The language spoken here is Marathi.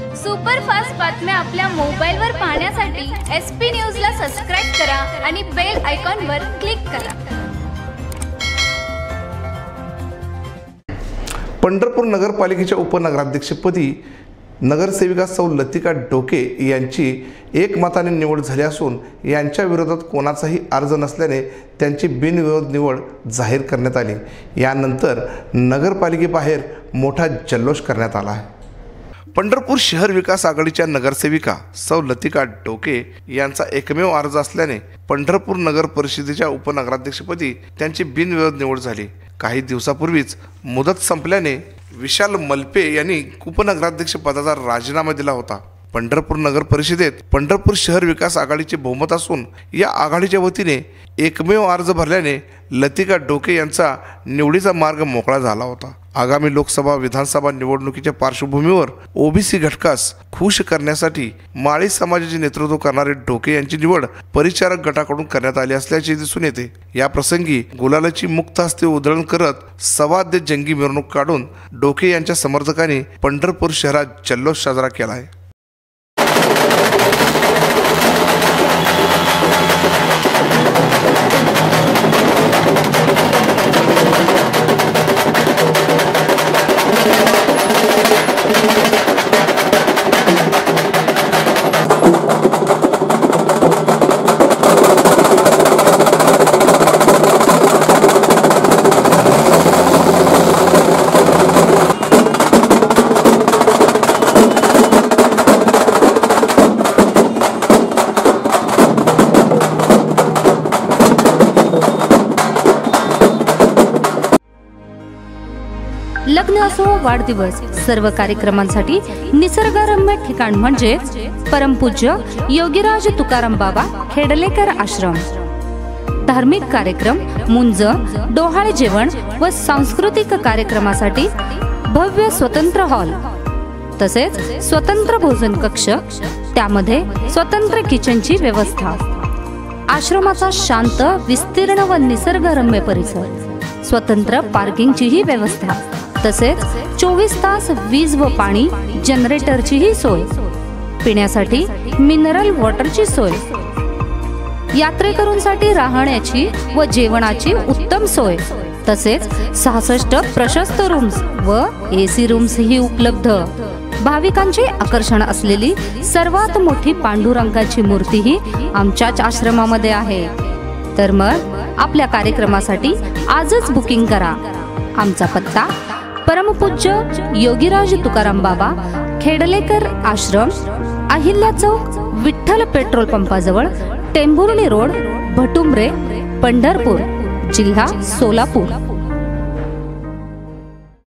सुपरफास्ट बातम्या आपल्या मोबाईलवर पाहण्यासाठी एस पी न्यूजला सबस्क्राईब करा आणि बेल आयकॉनवर क्लिक करा. पंढरपूर नगरपालिकेच्या उपनगराध्यक्षपदी नगरसेविका सौ लतिका डोके यांची एकमताने निवड झाली असून यांच्या विरोधात कोणाचाही अर्ज नसल्याने त्यांची बिनविरोध निवड जाहीर करण्यात आली. यानंतर नगरपालिकेबाहेर मोठा जल्लोष करण्यात आला आहे. पंढरपूर शहर विकास आघाडीच्या नगरसेविका सौ लतिका डोके यांचा एकमेव अर्ज असल्याने पंढरपूर नगर परिषदेच्या उपनगराध्यक्षपदी त्यांची बिनविरोध निवड झाली. काही दिवसापूर्वीच मुदत संपल्याने विशाल मलपे यांनी उपनगराध्यक्ष पदाचा राजीनामा दिला होता. पंढरपूर नगर परिषदेत पंढरपूर शहर विकास आघाडीचे बहुमत असून या आघाडीच्या वतीने एकमेव अर्ज भरल्याने लतिका डोके यांचा निवडीचा मार्ग मोकळा झाला होता. आगामी लोकसभा विधानसभा निवडणुकीच्या पार्श्वभूमीवर ओबीसी घटकास खुश करण्यासाठी माळी समाजाचे नेतृत्व करणारे डोके यांची निवड परिचारक गटाकडून करण्यात आली असल्याचे दिसून येते. या प्रसंगी गुलालाची मुक्त हस्ते उधळण करत सवाद्य जंगी मिरवणूक काढून डोके यांच्या समर्थकांनी पंढरपूर शहरात जल्लोष साजरा केला आहे. लग्न असो वाढदिवस सर्व कार्यक्रमांसाठी निसर्गरम्य ठिकाण म्हणजे परमपूज्य योगीराज तुकाराम बाबा खेडलेकर आश्रम. धार्मिक कार्यक्रम मुंज डोहाळे जेवण व सांस्कृतिक कार्यक्रमासाठी भव्य स्वतंत्र हॉल. तसेच स्वतंत्र भोजन कक्ष त्यामध्ये स्वतंत्र किचनची व्यवस्था. आश्रमाचा शांत विस्तीर्ण व निसर्गरम्य परिसर. स्वतंत्र पार्किंगचीही व्यवस्था. तसेच चोवीस तास वीज व पाणी जनरेटरचीही सोय. पिण्यासाठी मिनरल वॉटरची सोय. यात्रेकरूंसाठी राहण्याची व जेवणाची उत्तम सोय. तसेच सहासष्ट प्रशस्त रूम्स व एसी रूम्स ही उपलब्ध. भाविकांचे आकर्षण असलेली सर्वात मोठी पांडुरंगाची मूर्तीही आमच्याच आश्रमामध्ये आहे. तर मग आपल्या कार्यक्रमासाठी आजच बुकिंग करा. आमचा पत्ता परमपूज्य योगीराज तुकाराम बाबा खेडलेकर आश्रम अहिल्या चौक विठ्ठल पेट्रोल पंपाजवळ टेंभुर्णी रोड भटुंबरे पंढरपूर जिल्हा सोलापूर.